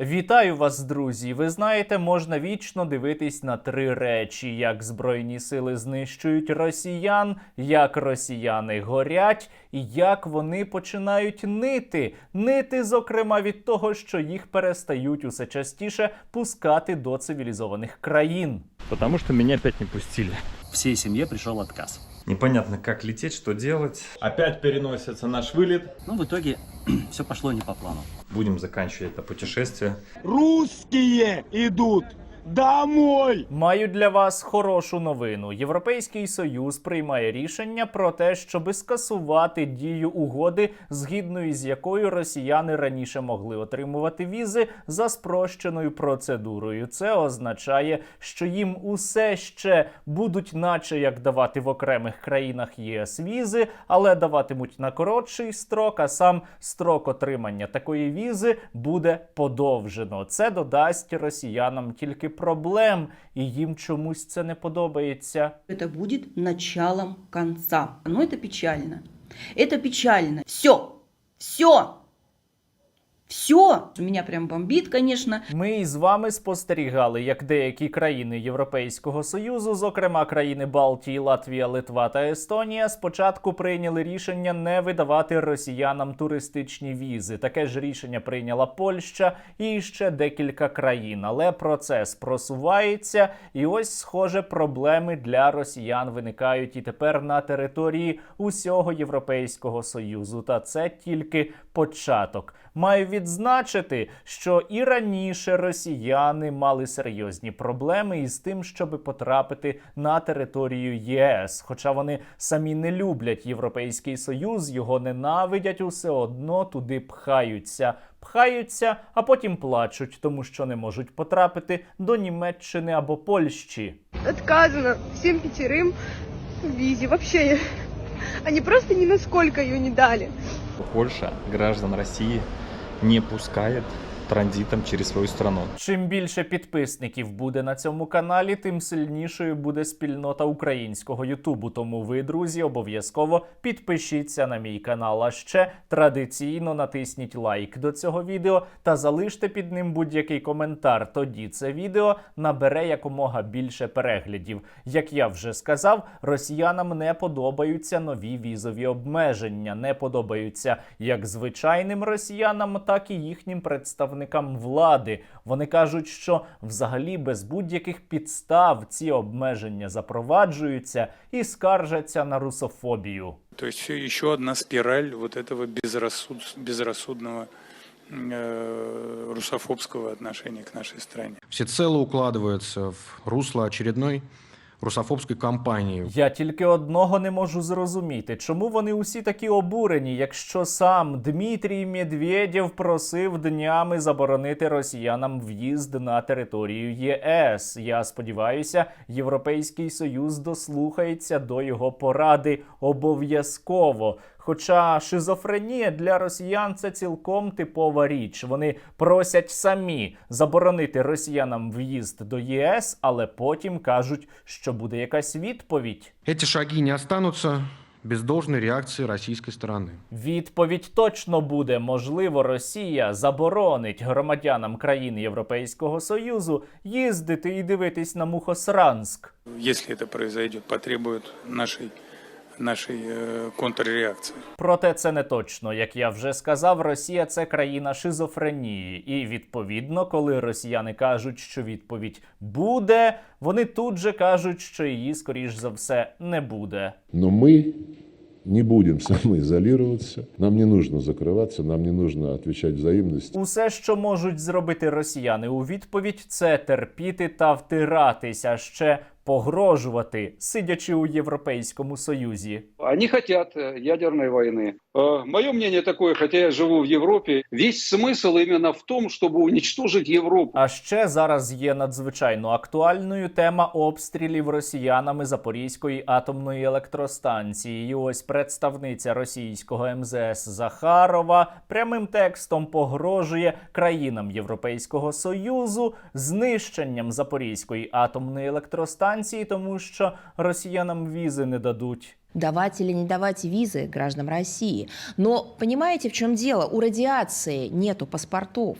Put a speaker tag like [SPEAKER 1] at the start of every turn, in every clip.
[SPEAKER 1] Вітаю вас, друзі! Ви знаєте, можна вічно дивитись на три речі: як збройні сили знищують росіян, як росіяни горять, і як вони починають нити. Нити, зокрема, від того, що їх перестають усе частіше пускати до цивілізованих країн.
[SPEAKER 2] Потому что меня опять не пустили.
[SPEAKER 3] Всей семье пришел отказ.
[SPEAKER 2] Непонятно, как лететь, что делать. Опять переносится наш вылет.
[SPEAKER 3] Но в итоге все пошло не по плану.
[SPEAKER 2] Будем заканчивать это путешествие.
[SPEAKER 4] Русские идут домой!
[SPEAKER 1] Маю для вас хорошу новину. Європейський союз приймає рішення про те, щоби скасувати дію угоди, згідно із якою росіяни раніше могли отримувати візи за спрощеною процедурою. Це означає, що їм усе ще будуть, наче як давати в окремих країнах ЄС візи, але даватимуть на коротший строк, а сам строк отримання такої візи буде подовжено. Це додасть росіянам тільки проблем, і їм чомусь це не подобається.
[SPEAKER 5] Это будет началом конца. Но это печально. Это печально. Все. Все. Все. Меня прям бомбит, конечно.
[SPEAKER 1] Ми із вами спостерігали, як деякі країни Європейського союзу, зокрема країни Балтії, Латвія, Литва та Естонія, спочатку прийняли рішення не видавати росіянам туристичні візи. Таке ж рішення прийняла Польща і ще декілька країн. Але процес просувається, і ось, схоже, проблеми для росіян виникають і тепер на території усього Європейського союзу. Та це тільки початок. Маю відзначити, що і раніше росіяни мали серйозні проблеми із тим, щоб потрапити на територію ЄС. Хоча вони самі не люблять Європейський Союз, його ненавидять, усе одно туди пхаються. Пхаються, а потім плачуть, тому що не можуть потрапити до Німеччини або Польщі.
[SPEAKER 6] отказано всем пятерым в визе. Вообще, они просто ни насколько ее не дали.
[SPEAKER 2] Польша граждан России не пускает транзитом через свою страну.
[SPEAKER 1] Чим більше підписників буде на цьому каналі, тим сильнішою буде спільнота українського Ютубу. Тому ви, друзі, обов'язково підпишіться на мій канал. А ще традиційно натисніть лайк до цього відео та залиште під ним будь-який коментар. Тоді це відео набере якомога більше переглядів. Як я вже сказав, росіянам не подобаються нові візові обмеження, не подобаються як звичайним росіянам, так і їхнім представникам влади. Вони кажуть, що взагалі без будь-яких підстав ці обмеження запроваджуються і скаржаться на русофобію.
[SPEAKER 7] То есть все еще одна спираль вот этого безрассуд- безрассудного э, русофобского отношения к нашей стране.
[SPEAKER 8] всецело укладывается в русло очередной русофобской кампанії.
[SPEAKER 1] Я тільки одного не можу зрозуміти, чому вони усі такі обурені, якщо сам Дмитрій Медведєв просив днями заборонити росіянам в'їзд на територію ЄС. Я сподіваюся, Європейський Союз дослухається до його поради обов'язково. Хоча шизофренія для росіян це цілком типова річ. Вони просять самі заборонити росіянам в'їзд до ЄС, але потім кажуть, що буде якась відповідь.
[SPEAKER 8] Эти шаги не останутся без должной реакции российской стороны.
[SPEAKER 1] Відповідь точно буде. Можливо, Росія заборонить громадянам країн Європейського Союзу їздити і дивитись на Мухосранск.
[SPEAKER 7] Если это произойдет, потребует нашей, нашей э, контрреакции.
[SPEAKER 1] Проте це не точно. Як я вже сказав, Росія це країна шизофренії. І відповідно, коли росіяни кажуть, що відповідь буде, вони тут же кажуть, що її, скоріш за все, не буде.
[SPEAKER 9] Но мы не будем самоизолироваться. Нам не нужно закрываться, нам не нужно отвечать взаимностью.
[SPEAKER 1] Усе, що можуть зробити росіяни у відповідь, це терпіти та втиратися, ще погрожувати, сидячи у Європейському Союзі.
[SPEAKER 10] Они хотят э, ядерной войны. Мое мнение такое, хотя я живу в Европе, весь смысл именно в том, чтобы уничтожить Европу.
[SPEAKER 1] А ще зараз є надзвичайно актуальною тема обстрілів росіянами Запорізької атомної електростанції. І ось представниця російського МЗС Захарова прямим текстом погрожує країнам Європейського союзу знищенням Запорізької атомної електростанції, тому що росіянам візи не дадуть.
[SPEAKER 11] давать или не давать визы гражданам России. Но понимаете, в чем дело? У радиации нету паспортов.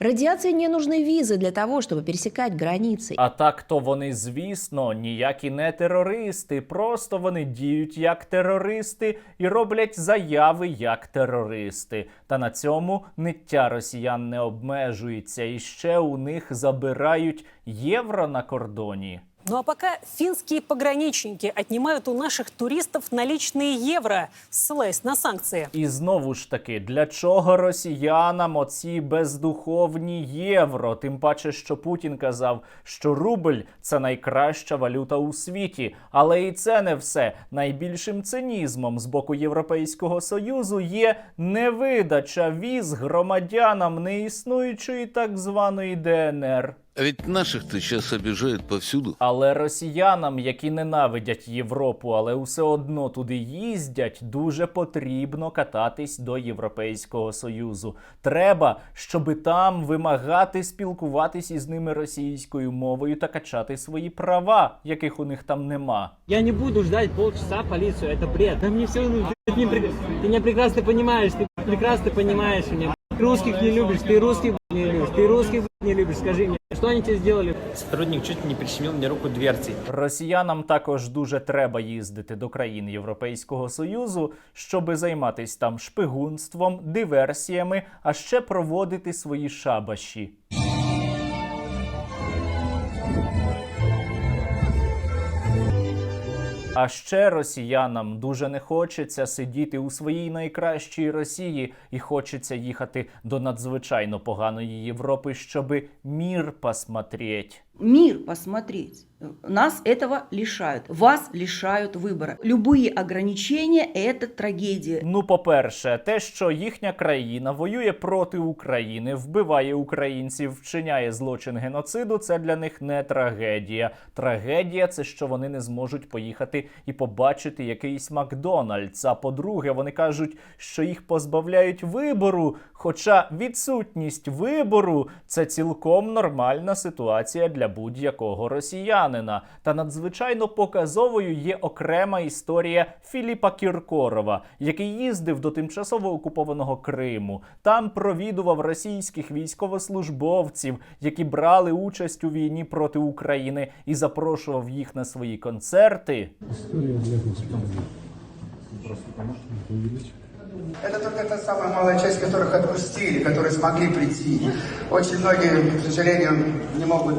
[SPEAKER 11] Радиации не нужны визы для того, чтобы пересекать границы.
[SPEAKER 1] А так то вони, звісно, ніякі не терористи, просто вони діють як терористи і роблять заяви як терористи. Та на цьому ниття росіян не обмежується, і ще у них забирають євро на кордоні.
[SPEAKER 12] Ну а пока финские пограничники отнимают у наших туристов наличные евро, ссылаясь на санкции.
[SPEAKER 1] І знову ж таки, для чого росіянам оці бездуховні євро? Тим паче, що Путін казав, що рубль це найкраща валюта у світі. Але і це не все. Найбільшим цинізмом з боку Європейського союзу є невидача віз громадянам неіснуючої так званої ДНР.
[SPEAKER 13] А ведь наших-то сейчас обижают повсюду.
[SPEAKER 1] Але росіянам, які ненавидять Європу, але все одно туди їздять, дуже потрібно кататись до Європейського союзу. Треба, щоби там вимагати спілкуватись із ними російською мовою та качати свої права, яких у них там нема.
[SPEAKER 14] Я не буду ждать полчаса полицию, это бред. Да мне все равно, ты, не прек- ты меня прекрасно понимаешь, ты прекрасно понимаешь меня. Ты русских не любишь, ты русских не любишь, ты русских не любишь, скажи мне, что они тебе сделали?
[SPEAKER 15] Сотрудник чуть не прищемил мне руку дверцей.
[SPEAKER 1] Росіянам також дуже треба їздити до країн Європейського союзу, щоби займатись там шпигунством, диверсіями, а ще проводити свої шабаші. А ще росіянам дуже не хочеться сидіти у своїй найкращій Росії і хочеться їхати до надзвичайно поганої Європи, щоби мір посмотреть
[SPEAKER 5] Мир посмотреть. Нас этого лишают. Вас лишают выбора. Любые ограничения – это трагедия.
[SPEAKER 1] Ну, по-перше, те, що їхня країна воює проти України, вбиває українців, вчиняє злочин геноциду, це для них не трагедія. Трагедія це що вони не зможуть поїхати і побачити якийсь Макдональдс. А по-друге, вони кажуть, що їх позбавляють вибору. Хоча відсутність вибору це цілком нормальна ситуація для будь-якого росіянина. Та надзвичайно показовою є окрема історія Філіпа Кіркорова, який їздив до тимчасово окупованого Криму. Там провідував російських військовослужбовців, які брали участь у війні проти України, і запрошував їх на свої концерти.
[SPEAKER 16] Это только та самая малая часть, которых отпустили, которые смогли прийти. Очень многие, к сожалению, не могут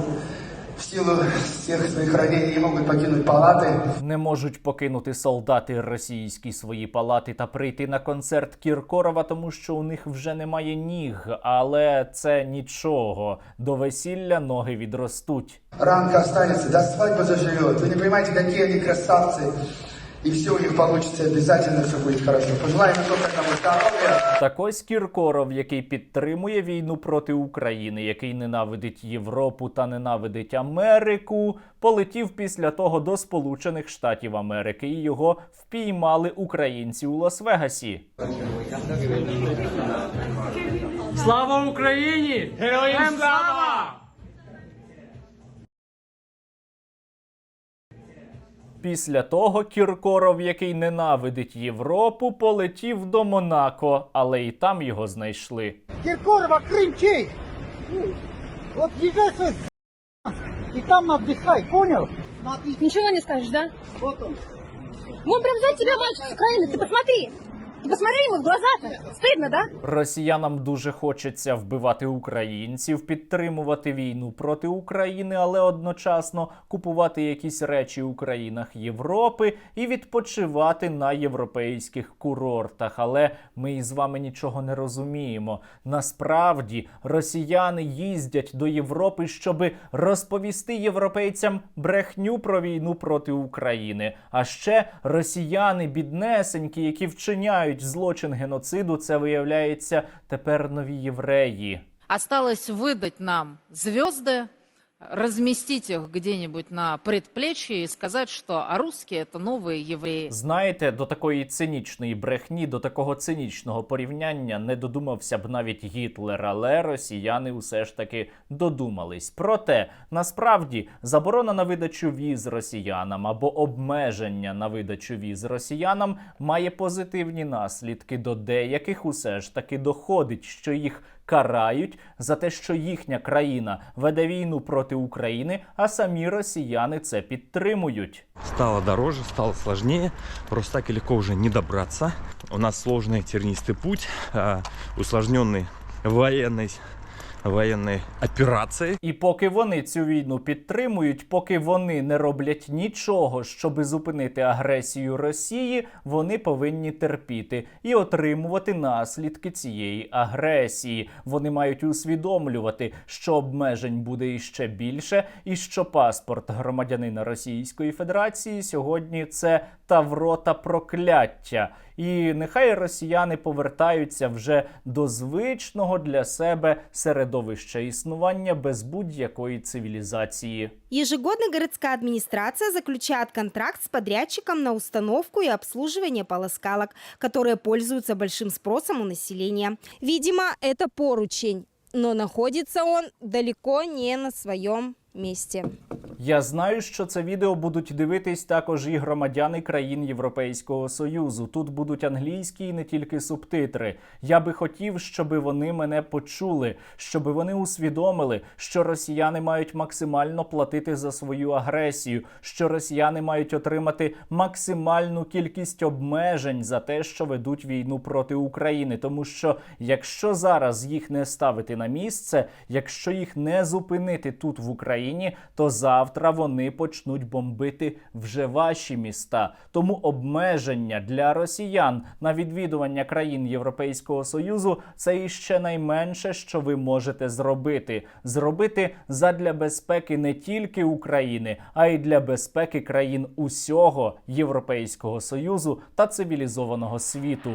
[SPEAKER 16] в силу всех своих ранений не могут покинуть палаты.
[SPEAKER 1] Не можуть покинути солдати російські свої палати та прийти на концерт Кіркорова, тому що у них вже немає ніг. Але це нічого. До весілля ноги відростуть.
[SPEAKER 16] Ранка останется, до свадьбы заживет. Вы не понимаете, какие они красавцы. И все у них получится, обязательно все будет хорошо. Пожелаем только одного здоровья.
[SPEAKER 1] Так ось Кіркоров, який підтримує війну проти України, який ненавидить Європу та ненавидить Америку, полетів після того до Сполучених Штатів Америки, і його впіймали українці у Лас-Вегасі.
[SPEAKER 14] Слава Украине! Героям слава!
[SPEAKER 1] Після того Кіркоров, який ненавидить Європу, полетів до Монако, але і там його знайшли.
[SPEAKER 17] Киркорова, Крым чей? Вот езжай свой и там отдыхай, понял?
[SPEAKER 6] Ничего не скажешь, да?
[SPEAKER 17] Вот он.
[SPEAKER 6] Вон прям за тебя мальчик с Украины, ты посмотри. Посмотри ему в глаза-то. Да?
[SPEAKER 1] Росіянам дуже хочеться вбивати українців, підтримувати війну проти України, але одночасно купувати якісь речі у країнах Європи і відпочивати на європейських курортах. Але ми із вами нічого не розуміємо. Насправді росіяни їздять до Європи, щоби розповісти європейцям брехню про війну проти України. А ще росіяни, біднесенькі, які вчиняють злочин геноциду, це виявляється тепер нові євреї.
[SPEAKER 18] Осталось видати нам звезды, разместить их где-нибудь на предплечье и сказать, что а русские это новые евреи.
[SPEAKER 1] Знаєте, до такої цинічної брехні, до такого цинічного порівняння не додумався б навіть Гітлер, але росіяни усе ж таки додумались. Проте насправді заборона на видачу віз росіянам або обмеження на видачу віз росіянам має позитивні наслідки. До деяких усе ж таки доходить, що їх карають за те, що їхня країна веде війну проти України, а самі росіяни це підтримують.
[SPEAKER 2] Стало дороже, стало сложнее, просто так и легко уже не добраться. У нас сложный тернистый путь, а, усложненный военной операцией.
[SPEAKER 1] І поки вони цю війну підтримують, поки вони не роблять нічого, щоби зупинити агресію Росії, вони повинні терпіти і отримувати наслідки цієї агресії. Вони мають усвідомлювати, що обмежень буде іще більше, і що паспорт громадянина Російської Федерації сьогодні це тавро та прокляття. І нехай росіяни повертаються вже до звичного для себе середовища існування без будь-якої цивілізації.
[SPEAKER 19] Ежегодно городская администрация заключает контракт с подрядчиком на установку и обслуживание полоскалок, которые пользуются большим спросом у населения. Видимо, это поручень, но находится он далеко не на своем месте.
[SPEAKER 1] Я знаю, що це відео будуть дивитись також і громадяни країн Європейського Союзу. Тут будуть англійські і не тільки субтитри. Я би хотів, щоб вони мене почули, щоб вони усвідомили, що росіяни мають максимально платити за свою агресію, що росіяни мають отримати максимальну кількість обмежень за те, що ведуть війну проти України. Тому що якщо зараз їх не ставити на місце, якщо їх не зупинити тут в Україні, то завтра вони почнуть бомбити вже ваші міста. Тому обмеження для росіян на відвідування країн Європейського Союзу це іще найменше, що ви можете зробити. Зробити задля безпеки не тільки України, а й для безпеки країн усього Європейського Союзу та цивілізованого світу.